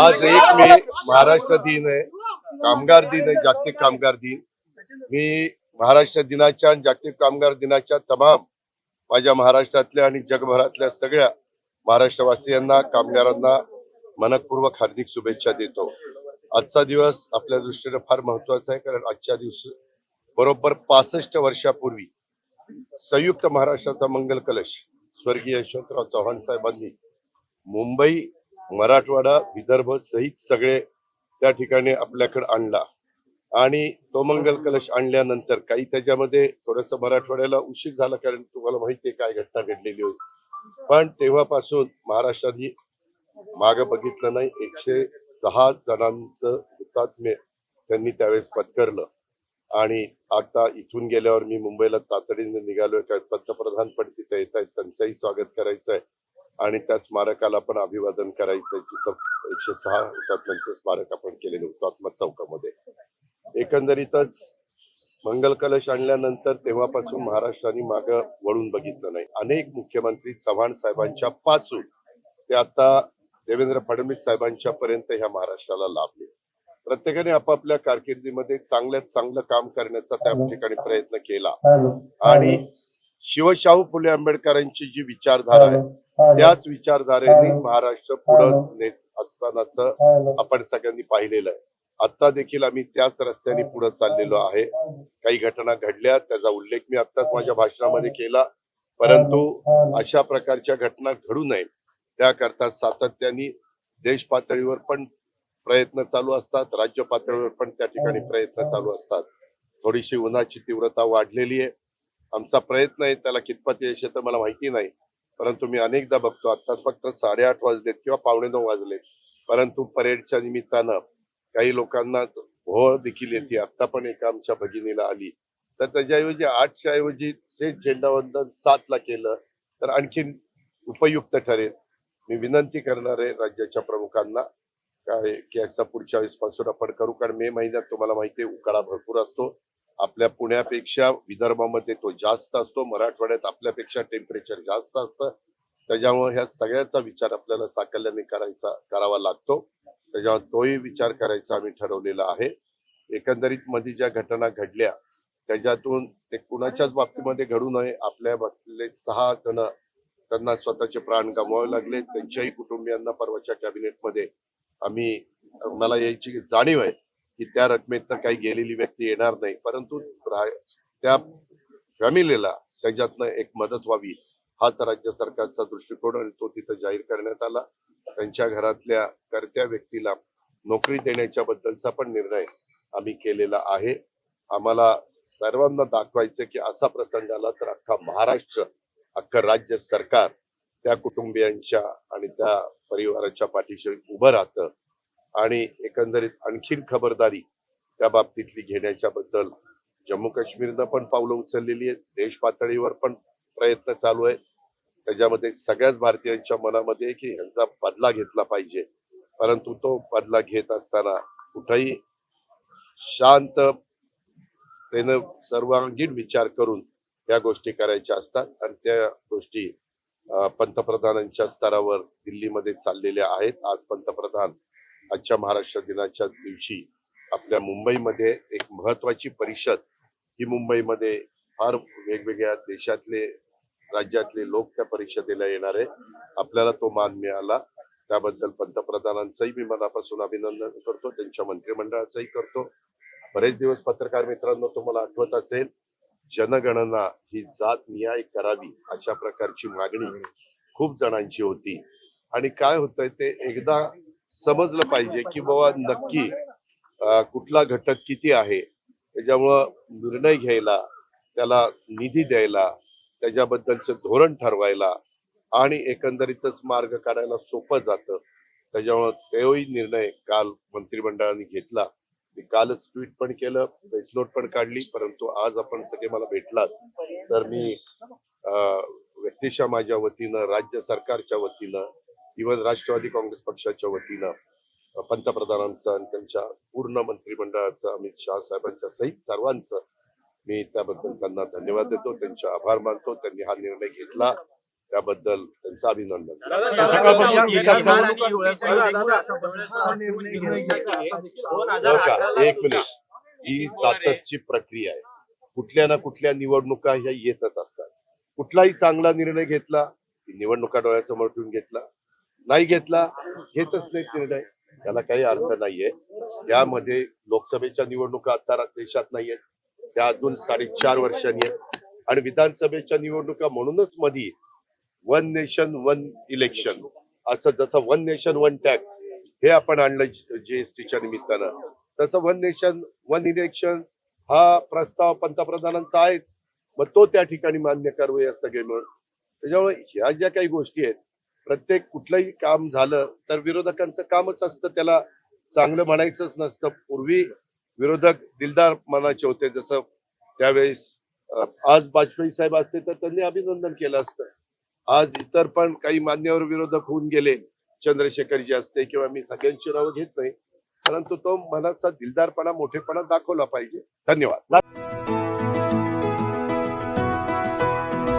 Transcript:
आज एक मे महाराष्ट्र दिन आहे कामगार दिन आहे जागतिक कामगार दिन. मी महाराष्ट्र दिनाच्या आणि जागतिक कामगार दिनाच्या तमाम माझ्या महाराष्ट्रातल्या आणि जगभरातल्या सगळ्या महाराष्ट्रवासियांना कामगारांना मनपूर्वक हार्दिक शुभेच्छा देतो. आजचा दिवस आपल्या दृष्टीने फार महत्त्वाचा आहे कारण आजच्या दिवशी बरोबर पासष्ट वर्षापूर्वी संयुक्त महाराष्ट्राचा मंगल कलश स्वर्गीय यशवंतराव चव्हाण साहेबांनी मुंबई मराठवाडा विदर्भ सहित सगळे त्या ठिकाणी आपल्याकडे आणला. आणि तो मंगल कलश आणल्यानंतर काही त्याच्यामध्ये थोडस मराठवाड्याला उशीर झाला कारण तुम्हाला माहिती आहे काय घटना घडलेली होती. पण तेव्हापासून महाराष्ट्राने माग बघितलं नाही. एकशे सहा जणांचं हुतात्म्य त्यांनी त्यावेळेस पत्करलं. आणि आता इथून गेल्यावर मी मुंबईला तातडीने निघालोय. कारण पंतप्रधान पण तिथे येत आहेत त्यांचंही स्वागत करायचं आहे आणि त्या स्मारकाला पण अभिवादन करायचंय तिथं एकशे सहा हुतात्म्यांचं स्मारक आपण केलेलं हुतात्मा चौकामध्ये. एकंदरीतच मंगल कलश आणल्यानंतर तेव्हापासून महाराष्ट्राने माग वळून बघितलं नाही. अनेक मुख्यमंत्री चव्हाण साहेबांच्या पासून ते आता देवेंद्र फडणवीस साहेबांच्या पर्यंत ह्या महाराष्ट्राला लाभले. प्रत्येकाने आपापल्या कारकिर्दीमध्ये चांगल्यात चांगलं काम करण्याचा त्या ठिकाणी प्रयत्न केला. आणि शिवशाहू फुले आंबेडकरांची जी विचारधारा आहे त्याच विचारधारेने महाराष्ट्र पुढे नेत असतानाच आपण सगळ्यांनी पाहिलेलं आहे. आता देखील आम्ही त्याच रस्त्याने पुढे चाललेलो आहे. काही घटना घडल्या त्याचा उल्लेख मी आत्ताच माझ्या भाषणामध्ये केला. परंतु अशा प्रकारच्या घटना घडू नये त्याकरता सातत्याने देश पातळीवर पण प्रयत्न चालू असतात राज्य पातळीवर पण त्या ठिकाणी प्रयत्न चालू असतात. थोडीशी उन्हाची तीव्रता वाढलेली आहे. आमचा प्रयत्न आहे त्याला कितपत यश येतं मला माहिती नाही. परंतु मी अनेकदा बघतो आत्ताच फक्त साडेआठ वाजलेत किंवा पावणे नऊ वाजलेत. परंतु परेडच्या निमित्तानं काही लोकांना भोळ देखील येते. आता पण एका आमच्या भगिनीला आली. तर त्याच्याऐवजी आठच्या ऐवजी शेत झेंडावंदन सातला केलं तर आणखीन उपयुक्त ठरेल. मी विनंती करणार आहे राज्याच्या प्रमुखांना. काय की असं पुढच्या वेळेस पासून आपण करू कारण मे महिन्यात तुम्हाला माहिती आहे उकाडा भरपूर असतो. आपल्या पुण्यापेक्षा विदर्भामध्ये तो जास्त असतो मराठवाड्यात आपल्यापेक्षा टेम्परेचर जास्त असतं. त्याच्यामुळे ह्या सगळ्याचा विचार आपल्याला साकल्याने करायचा करावा लागतो. त्याच्यावर तोही विचार करायचा आम्ही ठरवलेला आहे. एकंदरीत मध्ये ज्या घटना घडल्या त्याच्यातून ते कुणाच्याच बाबतीमध्ये घडू नये. आपल्या बाबतीतले सहा जण त्यांना स्वतःचे प्राण गमवावे लागले. त्यांच्याही कुटुंबियांना परवाच्या कॅबिनेटमध्ये आम्ही मला याची जाणीव आहे. की त्या रकमेतनं काही गेलेली व्यक्ती येणार नाही. परंतु त्या फॅमिलीला त्याच्यातनं एक मदत व्हावी हाच राज्य सरकारचा दृष्टिकोन आणि तो तिथं जाहीर करण्यात आला. त्यांच्या घरातल्या करत्या व्यक्तीला नोकरी देण्याच्या बद्दलचा पण निर्णय आम्ही केलेला आहे. आम्हाला सर्वांना दाखवायचं की असा प्रसंग आला तर अख्खा महाराष्ट्र अख्खं राज्य सरकार त्या कुटुंबियांच्या आणि त्या परिवाराच्या पाठीशी उभं राहतं. आणि एकंदरीत आणखीन खबरदारी त्या बाबतीतली घेण्याच्या बद्दल जम्मू काश्मीरनं पण पावलं उचललेली आहेत. देश पातळीवर पण प्रयत्न चालू आहेत. त्याच्यामध्ये सगळ्याच भारतीयांच्या मनामध्ये की ह्यांचा बदला घेतला पाहिजे. परंतु तो बदला घेत असताना कुठेही शांत त्यानं सर्वांगीण विचार करून त्या गोष्टी करायच्या असतात. आणि त्या गोष्टी पंतप्रधानांच्या स्तरावर दिल्लीमध्ये चाललेल्या आहेत. आज पंतप्रधान आजच्या महाराष्ट्र दिनाच्या दिवशी आपल्या मुंबईमध्ये एक महत्वाची परिषद ही मुंबईमध्ये फार वेगवेगळ्या देशातले राज्यातले लोक त्या परिषदेला येणार आहे आपल्याला तो मान मिळाला. त्याबद्दल पंतप्रधानांचंही मी मनापासून अभिनंदन करतो. त्यांच्या मंत्रिमंडळाचंही करतो. बरेच दिवस पत्रकार मित्रांनो तुम्हाला आठवत असेल जनगणना ही जात न्याय करावी अशा प्रकारची मागणी खूप जणांची होती. आणि काय होतंय ते एकदा समजलं पाहिजे की बाबा नक्की कुठला घटक किती आहे? त्याच्यामुळं निर्णय घ्यायला त्याला निधी द्यायला त्याच्याबद्दलचं धोरण ठरवायला आणि एकंदरीतच मार्ग काढायला सोपं जातं. त्याच्यामुळं तोही निर्णय काल मंत्रिमंडळाने घेतला. मी कालच ट्विट पण केलं प्रेस नोट पण काढली परंतु आज आपण सगळे मला भेटलात. तर मी व्यक्तिशा व्यक्तिशः माझ्या वतीनं राज्य सरकारच्या वतीनं इव्हन राष्ट्रवादी काँग्रेस पक्षाच्या वतीनं पंतप्रधानांचं आणि त्यांच्या पूर्ण मंत्रिमंडळाचं अमित शहा साहेबांच्या सहित सर्वांचं मी त्याबद्दल त्यांना धन्यवाद देतो त्यांचे आभार मानतो त्यांनी हा निर्णय घेतला. त्याबद्दल त्यांचं अभिनंदन. सकाळपासून विकास काम हो का? एक मिनिट. ही साततची प्रक्रिया आहे. कुठल्या ना कुठल्या निवडणुका ह्या येतच असतात. कुठलाही चांगला निर्णय घेतला की निवडणुका डोळ्यासमोर ठेवून घेतला. नाही घेतला घेतच नाही निर्णय. त्याला काही अर्थ नाहीये. यामध्ये लोकसभेच्या निवडणुका आता देशात नाहीयेत. त्या अजून साडेचार वर्षांनी आहेत. आणि विधानसभेच्या निवडणुका म्हणूनच मधी वन नेशन वन इलेक्शन असं जसं वन नेशन वन टॅक्स हे आपण आणलं जीएसटीच्या निमित्तानं. तसं वन नेशन वन इलेक्शन हा प्रस्ताव पंतप्रधानांचा आहेच. मग तो त्या ठिकाणी मान्य करूया सगळे मिळून त्याच्यामुळे ह्या ज्या काही गोष्टी आहेत प्रत्येक कुठलंही काम झालं तर विरोधकांचं कामच असतं त्याला चांगलं म्हणायचंच नसतं. पूर्वी विरोधक दिलदार मनाचे होते जसं त्यावेळेस आज वाजपेयी साहेब असते तर त्यांनी अभिनंदन केलं असतं. आज इतर पण काही मान्यवर विरोधक होऊन गेले चंद्रशेखरजी असते किंवा मी सगळ्यांची नावं घेत नाही परंतु तो मनाचा दिलदारपणा मोठेपणा दाखवला पाहिजे. धन्यवाद.